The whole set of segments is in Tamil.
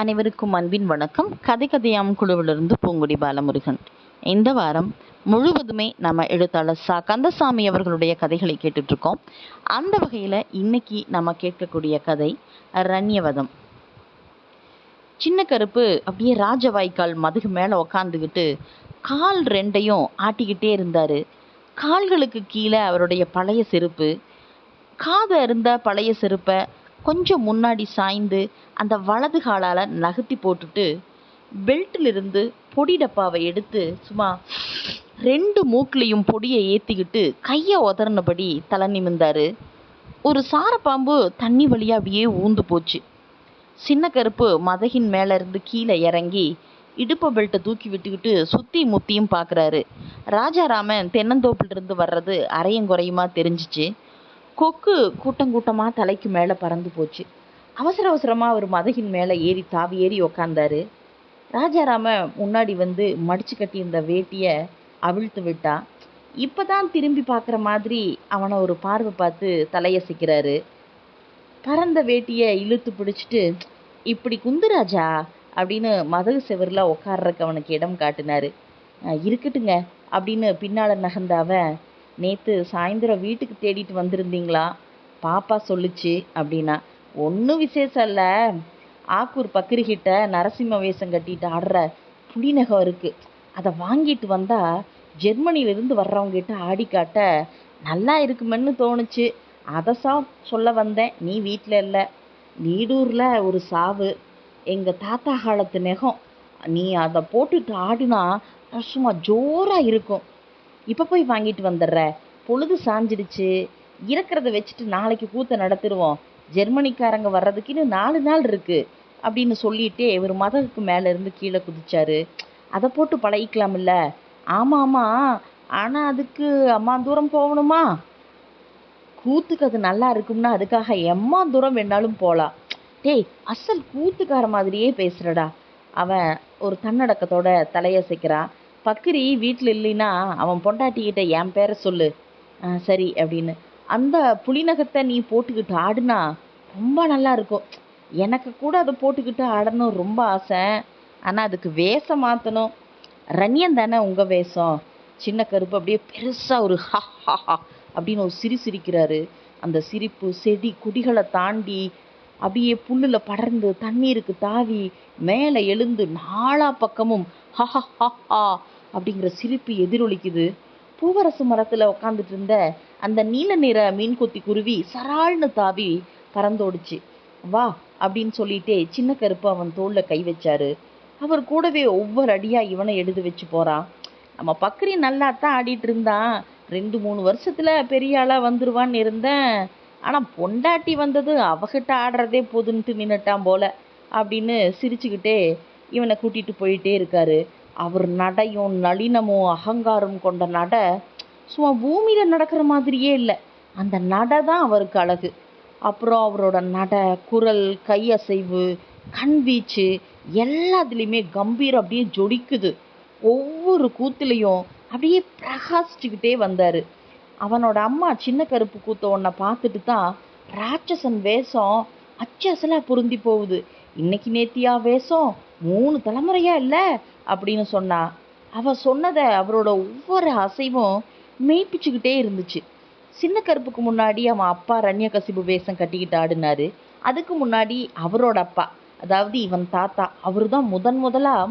அனைவருக்கும் அன்பின் வணக்கம். கதை கதையாம் குழுவிலிருந்து பூங்குடி பாலமுருகன். இந்த வாரம் முழுவதுமே நம்ம எழுத்தாளர் சா. கந்தசாமி அவர்களுடைய கதைகளை கேட்டுட்டு இருக்கோம் அந்த வகையில் இன்னைக்கு நம்ம கேட்கக்கூடிய கதை ரண்யவதம். சின்ன கருப்பு அப்படியே ராஜவாய்க்கால் மதுகு மேலே உக்காந்துக்கிட்டு கால் ரெண்டையும் ஆட்டிக்கிட்டே இருந்தார். கால்களுக்கு கீழே அவருடைய பழைய செருப்பு காதை இருந்த பழைய செருப்பை கொஞ்சம் முன்னாடி சாய்ந்து அந்த வலது காலால் நகர்த்தி போட்டுட்டு பெல்ட்டிலிருந்து பொடி டப்பாவை எடுத்து சும்மா ரெண்டு மூக்கிலையும் பொடியை ஏற்றிக்கிட்டு கையை உதறினபடி தலை நிமிந்தார் ஒரு சாரப்பாம்பு தண்ணி வழியாக அப்படியே ஊந்து போச்சு. சின்ன கருப்பு மதகின் மேலேருந்து கீழே இறங்கி இடுப்பு பெல்ட்டை தூக்கி விட்டுக்கிட்டு சுற்றி முத்தியும் பார்க்குறாரு ராஜாராமன் தென்னந்தோப்பிலிருந்து வர்றது அரையும் குறையுமா தெரிஞ்சிச்சு. கொக்கு கூட்டங்கூட்டமாக தலைக்கு மேலே பறந்து போச்சு. அவசர அவசரமாக அவர் மதகின் மேலே ஏறி தாவி ஏறி உக்காந்தாரு. ராஜாராம முன்னாடி வந்து மடிச்சு கட்டியிருந்த வேட்டியை அவிழ்த்து விட்டா இப்பதான் திரும்பி பார்க்குற மாதிரி அவனை ஒரு பார்வை பார்த்து தலையசைக்கிறாரு. பறந்த வேட்டியை இழுத்து பிடிச்சிட்டு இப்படி குந்துராஜா அப்படின்னு மதகு செவரில் உட்கார்றக்கு அவனுக்கு இடம் காட்டினாரு. இருக்கட்டுங்க அப்படின்னு பின்னால் நகர்ந்த அவன் நேற்று சாயந்தரம் வீட்டுக்கு தேடிட்டு வந்திருந்தீங்களா? பாப்பா சொல்லுச்சு அப்படின்னா ஒன்றும் விசேஷம் இல்லை. ஆக்கூர் பக்கிரிகிட்ட நரசிம்ம வேஷம் கட்டிட்டு ஆடுற புலிநகம் இருக்குது அதை வாங்கிட்டு வந்தால் ஜெர்மனியிலிருந்து வர்றவங்க கிட்ட ஆடி காட்ட நல்லா இருக்குமென்னு தோணுச்சு. அதை தான் சொல்ல வந்தேன். நீ வீட்டில் இல்லை. நீடூரில் ஒரு சாவு. எங்கள் தாத்தா காலத்து நெகம். நீ அதை போட்டுட்டு ஆடினா சும்மா ஜோராக இருக்கும். இப்போ போய் வாங்கிட்டு வந்துடுற. பொழுது சாஞ்சிடுச்சு. இருக்கிறத வச்சுட்டு நாளைக்கு கூத்த நடத்திடுவோம். ஜெர்மனிக்காரங்க வர்றதுக்கு இன்னும் நாலு நாள் இருக்குது அப்படின்னு சொல்லிட்டே இவர் மதகுக்கு மேலே இருந்து கீழே குதிச்சாரு. அதை போட்டு பழகிக்கலாம்ல. ஆமாம் ஆமாம் ஆனால் அதுக்கு அம்மா தூரம் போகணுமா? கூத்துக்கு அது நல்லா இருக்கும்னா அதுக்காக எம்மா தூரம் வேணாலும் போகலாம் டேய் அசல் கூத்துக்கார மாதிரியே பேசுகிறடா அவன் ஒரு தன்னடக்கத்தோட தலையசைக்கிறான். பக்கிரி வீட்டில் இல்லைன்னா அவன் பொண்டாட்டிக்கிட்ட என் பேரை சொல்லு. சரி அப்படின்னு. அந்த புலிநகத்தை நீ போட்டுக்கிட்டு ஆடுனா ரொம்ப நல்லா இருக்கும். எனக்கு கூட அதை போட்டுக்கிட்டு ஆடணும் ரொம்ப ஆசை. ஆனால் அதுக்கு வேஷம் மாற்றணும் ரன்யன் தானே உங்கள் வேஷம். சின்ன கருப்பு அப்படியே பெருசாக ஒரு ஹா ஹா ஹா அப்படின்னு ஒரு சிரி சிரிக்கிறாரு. அந்த சிரிப்பு செடி கொடிகளை தாண்டி அப்படியே புல்லில் படர்ந்து தண்ணீருக்கு தாவி மேலே எழுந்து நாலா பக்கமும் ஹா ஹா அப்படிங்கிற சிரிப்பு எதிரொலிக்குது. பூவரசு மரத்தில் உட்காந்துட்டு இருந்த அந்த நீல நிற மீன்கொத்தி குருவி சரால்னு தாவி பறந்தோடுச்சு. வா அப்படின்னு சொல்லிட்டே சின்ன கருப்பு அவன் தோளில் கை வச்சாரு. அவர் கூடவே ஒவ்வொரு அடியாக இவனை எழுது வச்சு போகிறான் நம்ம பக்ரி நல்லா தான் ஆடிட்டு இருந்தான். ரெண்டு மூணு வருஷத்தில் பெரிய ஆளா வந்துருவான்னு இருந்தேன். ஆனால் பொண்டாட்டி வந்தது அவகிட்ட ஆடுறதே போதுன்ட்டு நின்றுட்டான் போல அப்படின்னு சிரிச்சுக்கிட்டே இவனை கூட்டிகிட்டு போயிட்டே இருக்காரு. அவர் நடையும் நளினமும் அகங்காரம் கொண்ட நடை சும்மா பூமியில் நடக்கிற மாதிரியே இல்லை. அந்த நடை தான் அவருக்கு அழகு. அப்புறம் அவரோட நடை குரல் கையசைவு கண் வீச்சு எல்லாத்துலேயுமே கம்பீரம் அப்படியே ஜொடிக்குது ஒவ்வொரு கூத்துலையும் அப்படியே பிரகாசிச்சுக்கிட்டே வந்தார். அவனோட அம்மா சின்ன கருப்பு கூத்த உன்னை பார்த்துட்டு தான் ராட்சசன் வேஷம் அச்சசலாக பொருந்தி போகுது. இன்னைக்கு நேத்தியா வேஷம்? மூணு தலைமுறையா இல்லை? அப்படின்னு சொன்னா. அவ சொன்னதை அவரோட ஒவ்வொரு அசைவும் மெய்ப்பிச்சுக்கிட்டே இருந்துச்சு. சின்ன கருப்புக்கு முன்னாடி அவன் அப்பா ரண்யகசிபு வேஷம் கட்டிக்கிட்டு ஆடினாரு. அதுக்கு முன்னாடி அவரோட அப்பா அதாவது இவன் தாத்தா அவரு தான் முதன் முதலாக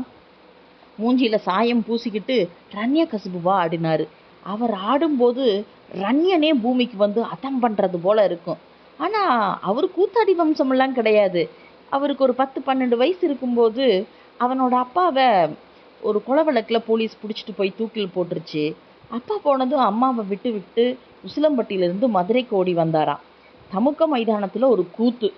மூஞ்சியில் சாயம் பூசிக்கிட்டு ரண்ய கசிபுவா ஆடினாரு. அவர் ஆடும்போது ரண்யனே பூமிக்கு வந்து அதம் பண்ணுறது போல இருக்கும். ஆனால் அவர் கூத்தாடி வம்சமெல்லாம் கிடையாது. அவருக்கு ஒரு பத்து பன்னெண்டு வயசு இருக்கும்போது அவனோட அப்பாவை ஒரு குளவிளக்கில் போலீஸ் பிடிச்சிட்டு போய் தூக்கில் போட்டுருச்சு. அப்பா போனதும் அம்மாவை விட்டு விட்டு உசிலம்பட்டியிலிருந்து மதுரைக்கு ஓடி வந்தாராம். தமுக்க மைதானத்தில் ஒரு கூத்து.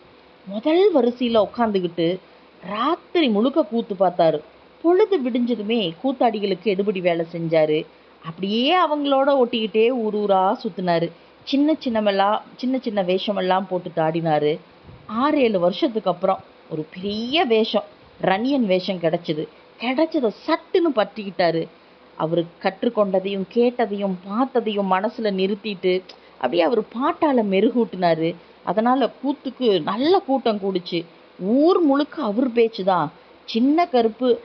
முதல் வரிசையில் உட்காந்துக்கிட்டு ராத்திரி முழுக்க கூத்து பார்த்தாரு. பொழுது விடிஞ்சதுமே கூத்தாடிகளுக்கு எடுபடி வேலை செஞ்சாரு. அப்படியே அவங்களோட ஒட்டிக்கிட்டே ஊர் ஊராக சுற்றினாரு சின்ன சின்னமெல்லாம் சின்ன சின்ன வேஷமெல்லாம் போட்டுட்டு ஆடினார். ஆறு ஏழு வருஷத்துக்கு அப்புறம் ஒரு பெரிய வேஷம் ரணியன் வேஷம் கிடச்சிது. கிடச்சதை சட்டுன்னு பற்றிக்கிட்டாரு. அவர் கற்றுக்கொண்டதையும் கேட்டதையும் பார்த்ததையும் மனசில் நிறுத்திட்டு அப்படியே அவர் பாட்டால் மெருகூட்டினாரு. அதனால் கூத்துக்கு நல்ல கூட்டம் கூடுச்சு. ஊர் முழுக்க அவர் பேச்சு தான். சின்ன கருப்பு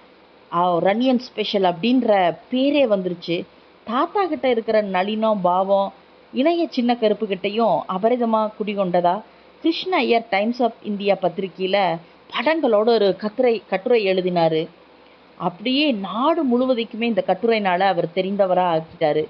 ஆ, ஸ்பெஷல் அப்படின்ற பேரே வந்துருச்சு. தாத்தா கிட்ட இருக்கிற நளினம் பாவம் இணைய சின்ன கருப்பு கிட்டையும் அபரிதமாக குடிகொண்டதா? Krishna Iyer Times of India பத்திரிக்கையில் படங்களோட ஒரு கத்துரை கட்டுரை எழுதினார். அப்படியே நாடு முழுவதைக்குமே இந்த கட்டுரைனால் அவர் தெரிந்தவராக ஆக்கிட்டாரு.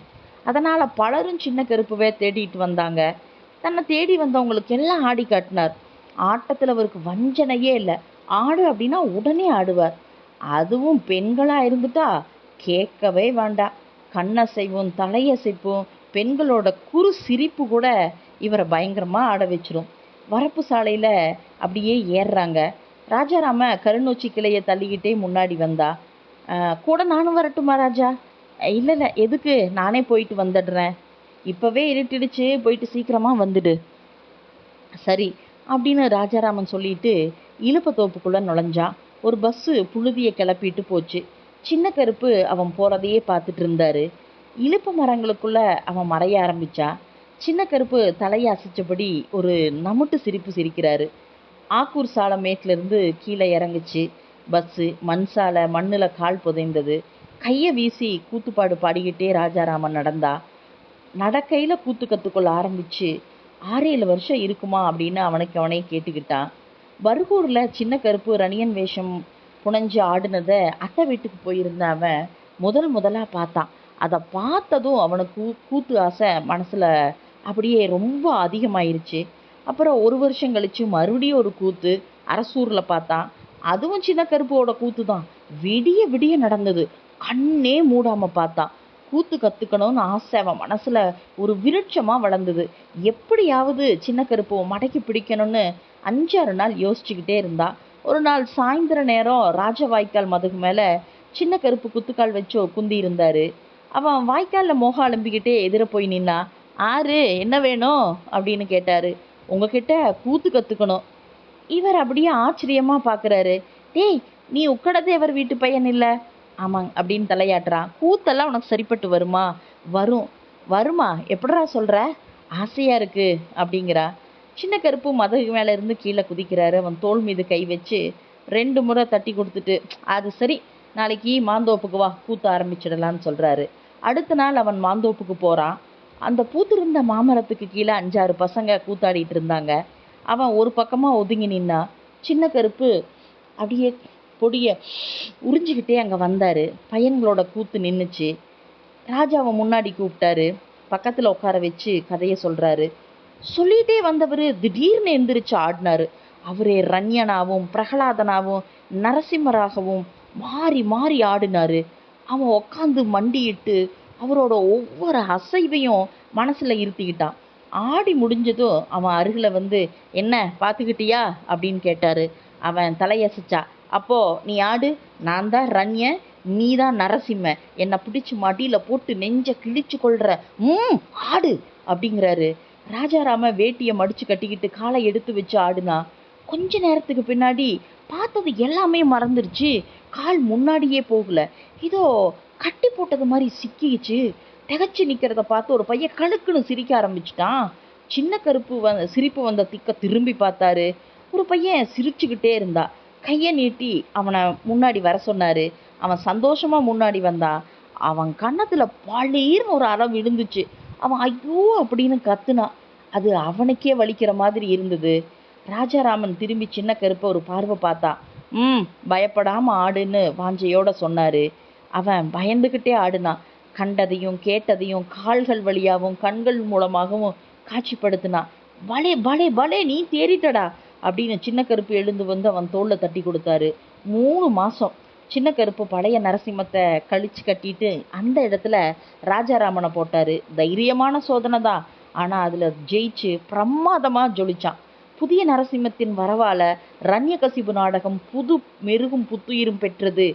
அதனால் பலரும் சின்ன கருப்புவே தேடிட்டு வந்தாங்க. தன்னை தேடி வந்தவங்களுக்கு எல்லாம் ஆடி காட்டினார். ஆட்டத்தில் அவருக்கு வஞ்சனையே இல்லை. ஆடு அப்படின்னா உடனே ஆடுவார். அதுவும் பெண்களாக இருந்துட்டா கேட்கவே வேண்டாம். கண்ணசைவும் தலையசைப்பும் பெண்களோட குறு சிரிப்பு கூட இவரை பயங்கரமாக ஆட வச்சிரும். வரப்பு சாலையில் அப்படியே ஏறுறாங்க. ராஜாராம கருநொச்சி கிளையை தள்ளிக்கிட்டே முன்னாடி வந்தா. கூட நானும் வரட்டுமா ராஜா? இல்லை இல்லை எதுக்கு? நானே போயிட்டு வந்துடுறேன். இப்போவே இருட்டிடுச்சு போயிட்டு சீக்கிரமாக வந்துடு. சரி அப்படின்னு ராஜாராமன் சொல்லிட்டு இலுப்பத்தோப்புக்குள்ளே நுழைஞ்சான் ஒரு பஸ்ஸு புழுதியை கிளப்பிட்டு போச்சு. சின்ன கருப்பு அவன் போகிறதையே பார்த்துட்டு இருந்தாரு. இலுப்பு மரங்களுக்குள்ளே அவன் மறைய ஆரம்பிச்சா. சின்ன கருப்பு தலையை அசைச்சபடி ஒரு நமுட்டு சிரிப்பு சிரிக்கிறாரு. ஆக்கூர் சாலை மேட்லேருந்து கீழே இறங்குச்சு. பஸ்ஸு மண் சாலை மண்ணில் கால் புதைந்தது. கையை வீசி கூத்துப்பாடு பாடிக்கிட்டே ராஜாராமன் நடந்தா. நடக்கையில் கூத்து கற்றுக்கொள்ள ஆரம்பிச்சு ஆறேழு வருஷம் இருக்குமா அப்படின்னு அவனுக்கு அவனே கேட்டுக்கிட்டான். பர்கூரில் சின்ன கருப்பு ரணியன் வேஷம் புனைஞ்சு ஆடினதை அத்தை வீட்டுக்கு போயிருந்த அவன் முதல் முதலாக பார்த்தான். அதை பார்த்ததும் அவனுக்கு கூத்து ஆசை மனசில் அப்படியே ரொம்ப அதிகமாயிருச்சு. அப்புறம் ஒரு வருஷம் கழிச்சு மறுபடியும் ஒரு கூத்து அரசூரில் பார்த்தான். அதுவும் சின்ன கருப்போட கூத்து தான் விடிய விடிய நடந்தது. கண்ணே மூடாமல் பார்த்தான். கூத்து கற்றுக்கணும்னு ஆசை அவன் மனசில் ஒரு விருட்சமாக வளர்ந்தது. எப்படியாவது சின்ன கருப்பு மடக்கி பிடிக்கணும்னு அஞ்சாறு நாள் யோசிச்சுக்கிட்டே இருந்தான் ஒரு நாள் சாயந்தர நேரம் ராஜ வாய்க்கால் மதுக்கு மேலே சின்ன கருப்பு குத்துக்கால் வச்சு குந்தி இருந்தார். அவன் வாய்க்காலில் மோக அலம்பிக்கிட்டே எதிர போய் நின்னா ஆறு என்ன வேணும்? அப்படின்னு கேட்டார். உங்ககிட்ட கூத்து கற்றுக்கணும் இவர் அப்படியே ஆச்சரியமாக பார்க்குறாரு டேய் நீ உக்கடதேவர் வீட்டு பையன் இல்லை? ஆமாங்க அப்படின்னு தலையாட்டுறான். கூத்தெல்லாம் உனக்கு சரிப்பட்டு வருமா? வரும். வருமா? எப்படா சொல்கிற ஆசையாக இருக்குது அப்படிங்கிறா. சின்ன கருப்பு மதகு மேலே இருந்து கீழே குதிக்கிறாரு. அவன் தோள் மீது கை வச்சு ரெண்டு முறை தட்டி கொடுத்துட்டு அது சரி நாளைக்கு மாந்தோப்புக்கு வா கூத்த ஆரம்பிச்சிடலான்னு சொல்கிறாரு அடுத்த நாள் அவன் மாந்தோப்புக்கு போகிறான் அந்த பூத்திருந்த மாமரத்துக்கு கீழே அஞ்சாறு பசங்க கூத்தாடிட்டு இருந்தாங்க. அவன் ஒரு பக்கமாக ஒதுங்கி நின்னா சின்ன கருப்பு அப்படியே பொடியை உறிஞ்சிக்கிட்டே அங்கே வந்தார். பையன்களோட கூத்து நின்றுச்சு ராஜாவை முன்னாடி கூப்பிட்டாரு. பக்கத்தில் உட்கார வச்சு கதையை சொல்கிறாரு சொல்லிட்டே வந்தவர் திடீர்னு எந்திரிச்சு ஆடினாரு. அவரே ரன்யனாவும் பிரகலாதனாவும் நரசிம்மராகவும் மாறி மாறி ஆடினாரு. அவன் உட்காந்து மண்டியிட்டு அவரோட ஒவ்வொரு அசைவையும் மனசில் இருத்திக்கிட்டான். ஆடி முடிஞ்சதும் அவன் அருகில் வந்து என்ன பார்த்துக்கிட்டியா அப்படின்னு கேட்டார். அவன் தலையசைச்சா அப்போது நீ ஆடு நான் தான் ரன்யன் நீ தான் நரசிம்ம. என்னை பிடிச்சி மடியில் போட்டு நெஞ்ச கிழிச்சு கொள்கிற ம் ஆடு அப்படிங்கிறாரு. ராஜாராம வேட்டியை மடிச்சு கட்டிக்கிட்டு காலை எடுத்து வச்சு ஆடுனா கொஞ்ச நேரத்துக்கு பின்னாடி பார்த்தது எல்லாமே மறந்துருச்சு. கால் முன்னாடியே போகல. இதோ கட்டி போட்டது மாதிரி சிக்கிச்சு திகச்சு நிற்கிறத பார்த்து ஒரு பையன் கணுக்குன்னு சிரிக்க ஆரம்பிச்சிட்டான். சின்ன கருப்பு வந்த சிரிப்பு வந்த திக்க திரும்பி பார்த்தாரு. ஒரு பையன் சிரிச்சுக்கிட்டே இருந்தா. கையை நீட்டி அவனை முன்னாடி வர சொன்னாரு. அவன் சந்தோஷமா முன்னாடி வந்தான் அவன் கன்னத்தில் பளீர்னு ஒரு அறம் விழுந்துச்சு. அவன் ஐயோ அப்படின்னு கத்துனான் அது அவனுக்கே வலிக்கிற மாதிரி இருந்தது. ராஜாராமன் திரும்பி சின்ன கருப்பை ஒரு பார்வை பார்த்தான் ம் பயப்படாமல் ஆடுன்னு வாஞ்சையோட சொன்னாரு. அவன் பயந்துகிட்டே ஆடுனான் கண்டதையும் கேட்டதையும் கால்கள் வழியாகவும் கண்கள் மூலமாகவும் காட்சிப்படுத்தினான் பலே பலே பலே நீ தேறிட்டடா அப்படின்னு சின்ன கருப்பு எழுந்து வந்து அவன் தோளில் தட்டி கொடுத்தாரு. மூணு மாதம் சின்ன கருப்பு பழைய நரசிம்மத்தை கழிச்சு கட்டிட்டு அந்த இடத்துல ராஜாராமனை போட்டார். தைரியமான சோதனை தான். ஆனால் அதில் ஜெயிச்சு பிரமாதமாக ஜொலிச்சான். புதிய நரசிம்மத்தின் வரவால ரண்யகசிபு நாடகம் புது மெருகும் புத்துயிரும் பெற்றது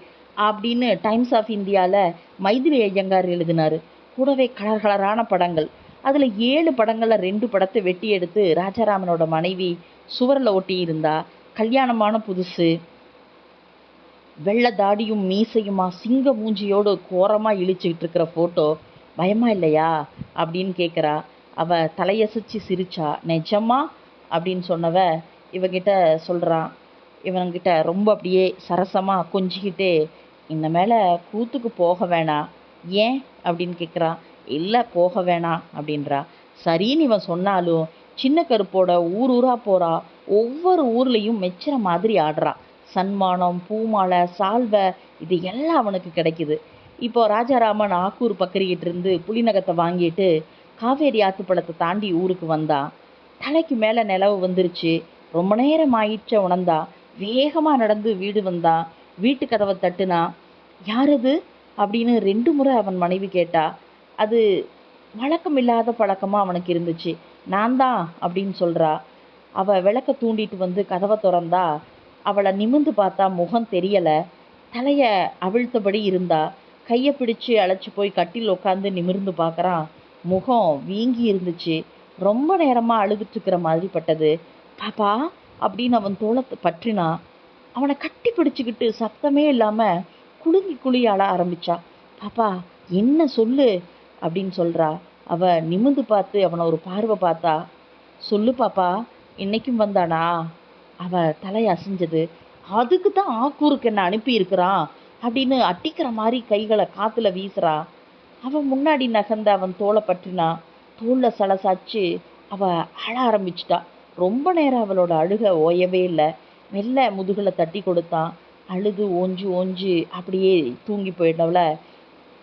அப்படின்னு டைம்ஸ் ஆஃப் இந்தியாவில் மைதிலி ஐயங்கார் எழுதினார். கூடவே கலர் கலரான படங்கள். அதில் ஏழு படங்களில் ரெண்டு படத்தை வெட்டி எடுத்து ராஜாராமனோட மனைவி சுவரில் ஒட்டி இருந்தா கல்யாணமான புதுசு. வெள்ளை தாடியும் மீசையுமா சிங்க மூஞ்சியோடு கோரமாக இழிச்சிக்கிட்டு இருக்கிற ஃபோட்டோ பயமா இல்லையா? அப்படின்னு கேட்குறா அவ தலையசைச்சு சிரிச்சா. நிஜமா? அப்படின்னு சொன்னவ இவங்கிட்ட சொல்கிறான் இவன்கிட்ட ரொம்ப அப்படியே சரசமாக கொஞ்சிக்கிட்டே இந்த மேலே கூத்துக்கு போக வேணாம் ஏன்? அப்படின்னு கேட்குறான் இல்லை போக வேணாம் அப்படின்றா. சரின்னு இவன் சொன்னாலும் சின்ன கருப்போட ஊர் ஊராக போகிறா ஒவ்வொரு ஊர்லேயும் மெச்சுற மாதிரி ஆடுறா. சன்மானம் பூமாலை சால்வை இது எல்லாம் அவனுக்கு கிடைக்குது. இப்போ ராஜாராமன் ஆக்கூர் பக்கரிக்கிட்டு இருந்து புலிநகத்தை வாங்கிட்டு காவேரி ஆத்துப்பழத்தை தாண்டி ஊருக்கு வந்தான் தலைக்கு மேலே நிலவு வந்துருச்சு. ரொம்ப நேரம் ஆயிடுச்ச உணர்ந்தா. வேகமாக நடந்து வீடு வந்தான் வீட்டு கதவை தட்டுனா யார் அது? அப்படின்னு ரெண்டு முறை அவன் மனைவி கேட்டா. அது வழக்கம் இல்லாத பழக்கமாக அவனுக்கு இருந்துச்சு. நான் தான் அப்படின்னு சொல்கிறா அவள் விளக்க தூண்டிட்டு வந்து கதவை திறந்தா அவளை நிமிர்ந்து பார்த்தா முகம் தெரியலை. தலையை அவிழ்த்தபடி இருந்தா கையை பிடிச்சு அழைச்சி போய் கட்டில் உட்காந்து நிமிர்ந்து பார்க்குறான் முகம் வீங்கி இருந்துச்சு. ரொம்ப நேரமாக அழுதுட்டுருக்கிற மாதிரி பட்டது. பாப்பா அப்படின்னு அவன் தோளத்தை பற்றினா அவனை கட்டி பிடிச்சிக்கிட்டு சத்தமே இல்லாமல் குலுங்கி குழி அழ ஆரம்பிச்சா. பாப்பா என்ன சொல்லு அப்படின்னு சொல்கிறா அவ நிமிர்ந்து பார்த்து அவனை ஒரு பார்வை பார்த்தா சொல்லு பாப்பா இன்னைக்கும் வந்தானா? அவள் தலை அசைஞ்சது. அதுக்கு தான் ஆக்கூருக்கு என்ன அனுப்பியிருக்கிறான் அப்படின்னு அட்டிக்கிற மாதிரி கைகளை காற்றுல வீசுறா. அவன் முன்னாடி நகர்ந்த அவன் தோலை பற்றினா தோல்ல சலசாச்சு அவள் அழ ஆரம்பிச்சிட்டா. ரொம்ப நேரம் அவளோட அழுக ஓயவே இல்லை. மெல்ல முதுகில் தட்டி கொடுத்தான் அழுது ஓஞ்சு ஓஞ்சு அப்படியே தூங்கி போயிட்டவள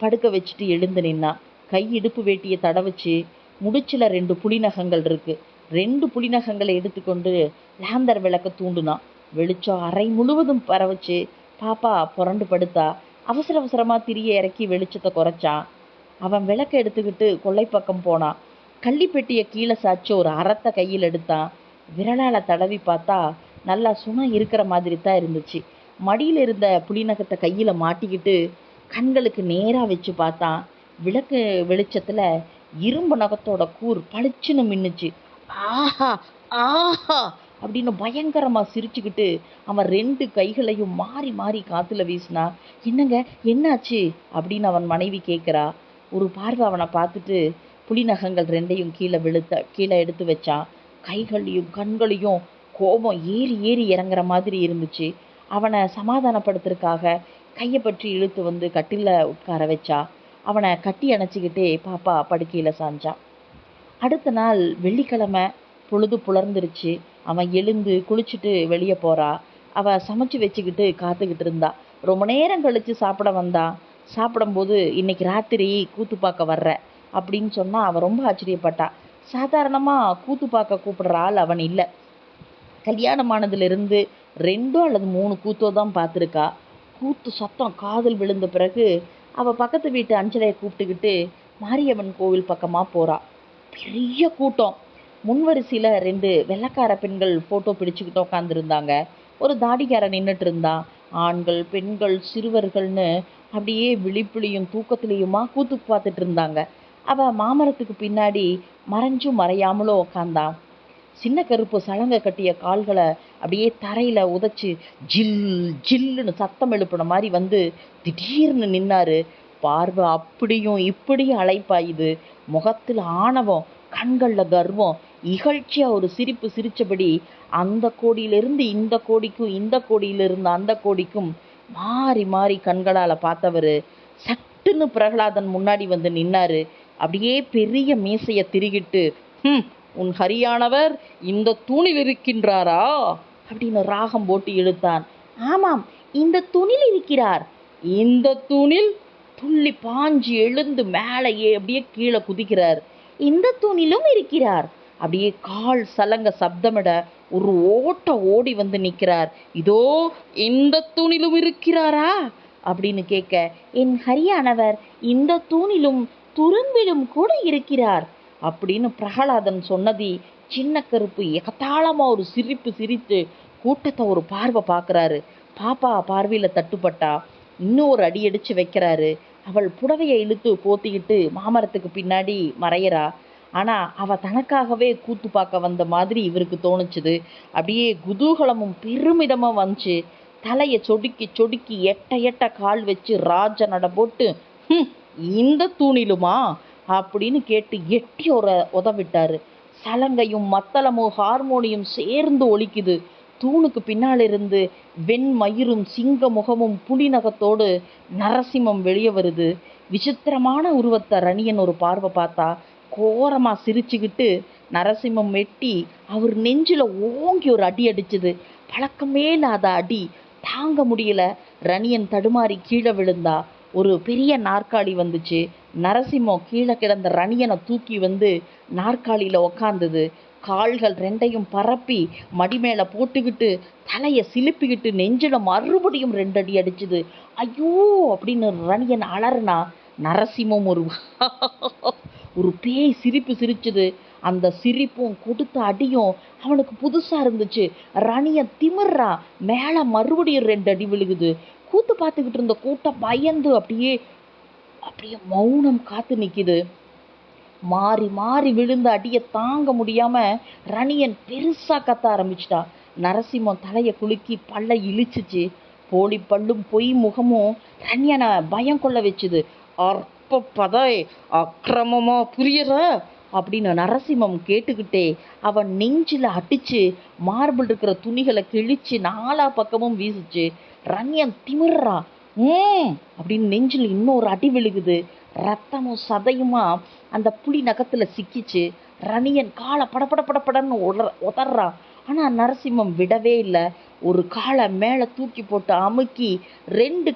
படுக்க வச்சுட்டு எழுந்து நின்னான் கை இடுப்பு வேட்டியை தடவச்சு முடிச்சில் ரெண்டு புலிநகங்கள் இருக்குது ரெண்டு புலிநகங்களை எடுத்துக்கொண்டு லேந்தர் விளக்க தூண்டுனான். வெளிச்சம் அறை முழுவதும் பரவச்சு. பாப்பா புரண்டு படுத்தா. அவசர அவசரமாக திரிய இறக்கி வெளிச்சத்தை குறைச்சான். அவன் விளக்க எடுத்துக்கிட்டு கொல்லை பக்கம் போனான். கள்ளிப்பெட்டியை கீழே சாய்ச்சு ஒரு அறத்தை கையில் எடுத்தான். விரலால் தடவி பார்த்தா நல்லா சுணம் இருக்கிற மாதிரி தான் இருந்துச்சு. மடியில் இருந்த புலிநகத்தை கையில் மாட்டிக்கிட்டு கண்களுக்கு நேராக வச்சு பார்த்தான். விளக்கு வெளிச்சத்தில் இரும்பு நகத்தோட கூர் பளிச்சுன்னு மின்னுச்சு. ஆஹா ஆஹா அப்படின்னு பயங்கரமா சிரிச்சுக்கிட்டு அவன் ரெண்டு கைகளையும் மாறி மாறி காத்துல வீசினா என்னங்க என்னாச்சு? அப்படின்னு அவன் மனைவி கேட்குறா ஒரு பார்வை அவனை பார்த்துட்டு புலிநகங்கள் ரெண்டையும் கீழே விழுத்த கீழே எடுத்து வச்சான் கைகளையும் கண்களையும் கோபம் ஏறி ஏறி இறங்குற மாதிரி இருந்துச்சு. அவனை சமாதானப்படுத்துறதுக்காக கையை பற்றி இழுத்து வந்து கட்டில உட்கார வச்சா அவனை கட்டி அணைச்சிக்கிட்டே பாப்பா படுக்கையில சாஞ்சான். அடுத்த நாள் வெள்ளிக்கிழமை பொழுது புலர்ந்துருச்சு. அவன் எழுந்து குளிச்சுட்டு வெளியே போறா. அவ சமைச்சு வச்சுக்கிட்டு காத்துக்கிட்டு இருந்தா. ரொம்ப நேரம் கழிச்சு சாப்பிட வந்தா. சாப்பிடும்போது இன்னைக்கு ராத்திரி கூத்து பார்க்க வர்ற அப்படின்னு சொன்னா அவ ரொம்ப ஆச்சரியப்பட்டா. சாதாரணமா கூத்து பார்க்க கூப்பிடுற ஆள் அவன் இல்லை. கல்யாணமானதுலேருந்து ரெண்டோ அல்லது மூணு கூத்தோ தான் பார்த்துருக்கா. கூத்து சத்தம் காதல் விழுந்த பிறகு அவள் பக்கத்து வீட்டு அஞ்சலையை கூப்பிட்டுக்கிட்டு மாரியம்மன் கோவில் பக்கமாக போகிறாள் பெரிய கூட்டம். முன்வரிசையில் ரெண்டு வெள்ளைக்கார பெண்கள் ஃபோட்டோ பிடிச்சிக்கிட்டு உட்காந்துருந்தாங்க ஒரு தாடிக்காரன் நின்றுட்டு இருந்தான் ஆண்கள் பெண்கள் சிறுவர்கள்னு அப்படியே விழிப்புலையும் தூக்கத்துலேயுமா கூத்து பார்த்துட்டு இருந்தாங்க அவள் மாமரத்துக்கு பின்னாடி மறைஞ்சும் மறையாமலும் உக்காந்தான் சின்ன கருப்பு சலங்கை கட்டிய கால்களை அப்படியே தரையில் உதச்சி ஜில் ஜில்லுன்னு சத்தம் எழுப்பின மாதிரி வந்து திடீர்னு நின்னாரு. பார்வை அப்படியும் இப்படியும் அழைப்பாயுது முகத்தில் ஆணவம் கண்களில் கர்வம் இகழ்ச்சியாக ஒரு சிரிப்பு சிரித்தபடி அந்த கோடியிலிருந்து இந்த கோடிக்கும் இந்த கோடியிலிருந்து அந்த கோடிக்கும் மாறி மாறி கண்களால் பார்த்தவர் சட்டுன்னு பிரகலாதன் முன்னாடி வந்து நின்னாரு. அப்படியே பெரிய மீசையை திருகிட்டு ம் உன் ஹரியானவர் இந்த தூணில் இருக்கின்றாரா? அப்படின்னு ராகம் போட்டு இழுத்தான். ஆமாம் இந்த தூணில் இருக்கிறார். இந்த தூணில் துள்ளி பாஞ்சு எழுந்து மேலேயே அப்படியே கீழே குதிக்கிறார். இந்த தூணிலும் இருக்கிறார். அப்படியே கால் சலங்க சப்தமிட ஒரு ஓட்ட ஓடி வந்து நிற்கிறார். இதோ இந்த தூணிலும் இருக்கிறாரா? அப்படின்னு கேட்க என் ஹரியானவர் இந்த தூணிலும் துரும்பிலும் கூட இருக்கிறார். அப்படின்னு பிரகலாதன் சொன்னதி சின்ன கருப்பு எகத்தாளமா ஒரு சிரிப்பு சிரித்து கூட்டத்தை ஒரு பார்வை பார்க்குறாரு. பாப்பா பார்வையில் தட்டுப்பட்டா இன்னும் ஒரு அடி அடித்து வைக்கிறாரு. அவள் புடவையை இழுத்து போத்திக்கிட்டு மாமரத்துக்கு பின்னாடி மறையறா. ஆனால் அவள் தனக்காகவே கூத்து பார்க்க வந்த மாதிரி இவருக்கு தோணுச்சுது. அப்படியே குதூகலமும் பெருமிதமும் வந்துச்சு. தலையை சொடுக்கி சொடுக்கி எட்ட எட்ட கால் வச்சு ராஜ நட போட்டு "ஹும், இந்த தூணிலுமா? அப்படின்னு கேட்டு எட்டி ஒரு உதவிட்டாரு. சலங்கையும் மத்தளமும் ஹார்மோனியம் சேர்ந்து ஒழிக்குது தூணுக்கு பின்னால் இருந்து வெண்மயிரும் சிங்க முகமும் புலிநகத்தோடு நரசிம்மம் வெளியே வருது. விசித்திரமான உருவத்தை ரணியன் ஒரு பார்வை பார்த்தா கோரமாக சிரிச்சுக்கிட்டு நரசிம்மம் வெட்டி அவர் நெஞ்சில் ஓங்கி ஒரு அடி அடிச்சது. பழக்கமே இல்லாத அடி. தாங்க முடியல. ரணியன் தடுமாறி கீழே விழுந்தா ஒரு பெரிய நாற்காலி வந்துச்சு. நரசிம்மம் கீழே கிடந்த ரணியனை தூக்கி வந்து நாற்காலியில் உக்காந்தது. கால்கள் ரெண்டையும் பரப்பி மடிமேல போட்டுக்கிட்டு தலையை சிலுப்பிக்கிட்டு நெஞ்சில மறுபடியும் ரெண்டு அடி அடிச்சுது. ஐயோ! அப்படின்னு ரணியன் அலறுனா நரசிம்மம் ஒரு ஒரு பேய் சிரிப்பு சிரிச்சுது. அந்த சிரிப்பும் கொடுத்த அடியும் அவனுக்கு புதுசாக இருந்துச்சு. ரணியன் திமிர்றா மேலே மறுபடியும் ரெண்டு அடி விழுகுது. கூத்து பார்த்துக்கிட்டு இருந்த கூட்டம் பயந்து அப்படியே அப்படியே மௌனம் காத்து நிற்கிது மாறி மாறி விழுந்த அடியை தாங்க முடியாம ரணியன் பெருசா கத்த ஆரம்பிச்சிட்டா. நரசிம்மம் தலையை குலுக்கி பல்ல இழிச்சிச்சு. போலி பல்லும் பொய் முகமும் ரணியனை பயம் கொள்ள வச்சுது. அற்ப பதை அக்கிரமமா புரியற? அப்படின்னு நரசிம்மம் கேட்டுக்கிட்டே அவன் நெஞ்சில் அடிச்சு மார்பிள் இருக்கிற துணிகளை கிழிச்சு நாலா பக்கமும் வீசுச்சு. ரணியன் திமிர்றான் ம் அப்படின்னு நெஞ்சில் இன்னொரு அடி விழுகுது. ரத்தமும் சதையுமா அந்த புலி நகத்தில் சிக்கிச்சு. ரணியன் காலை படபட படபடன்னு உடற உதறான் ஆனால் நரசிம்மம் விடவே இல்லை. ஒரு காலை மேலே தூக்கி போட்டு அமுக்கி ரெண்டு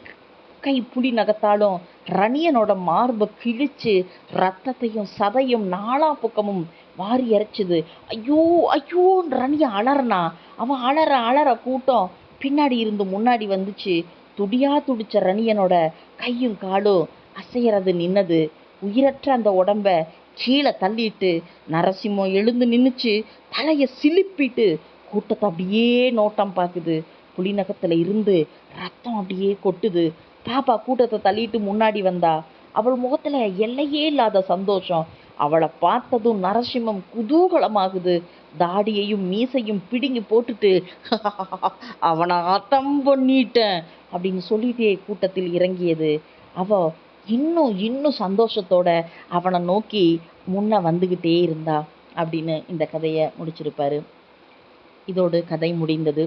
கை புலி நகத்தாலும் ரணியனோட மார்பை கிழிச்சு ரத்தத்தையும் சதையும் நாலா பக்கமும் வாரி இறைச்சிது ஐயோ ஐயோன்னு ரணியன் அலறனா. அவன் அலற அலற கூட்டம் பின்னாடி இருந்து முன்னாடி வந்துச்சு. துடியா துடிச்ச ரணியனோட கையும் காலும் அசையறது நின்னது. உயிரற்ற அந்த உடம்ப கீழே தள்ளிட்டு நரசிம்மம் எழுந்து நின்றுச்சு தலைய சிலுப்பிட்டு கூட்டத்தை அப்படியே நோட்டம் பார்க்குது. புலிநகத்தில் இருந்து ரத்தம் அப்படியே கொட்டுது. பாப்பா கூட்டத்தை தள்ளிட்டு முன்னாடி வந்தா. அவள் முகத்தில் எல்லையே இல்லாத சந்தோஷம். அவளை பார்த்ததும் நரசிம்மம் குதூகலமாகுது. தாடியையும் மீசையும் பிடுங்கி போட்டுட்டு அவனை அத்தம் பண்ணிட்டேன் அப்படின்னு சொல்லிட்டே கூட்டத்தில் இறங்கியது. அவ இன்னும் இன்னும் சந்தோஷத்தோட அவனை நோக்கி முன்ன வந்துகிட்டே இருந்தா அப்படின்னு இந்த கதையை முடிச்சிருப்பாரு. இதோடு கதை முடிந்தது.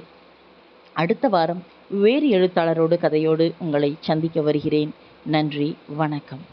அடுத்த வாரம் வேறு எழுத்தாளரோடு கதையோடு உங்களை சந்திக்க வருகிறேன். நன்றி வணக்கம்.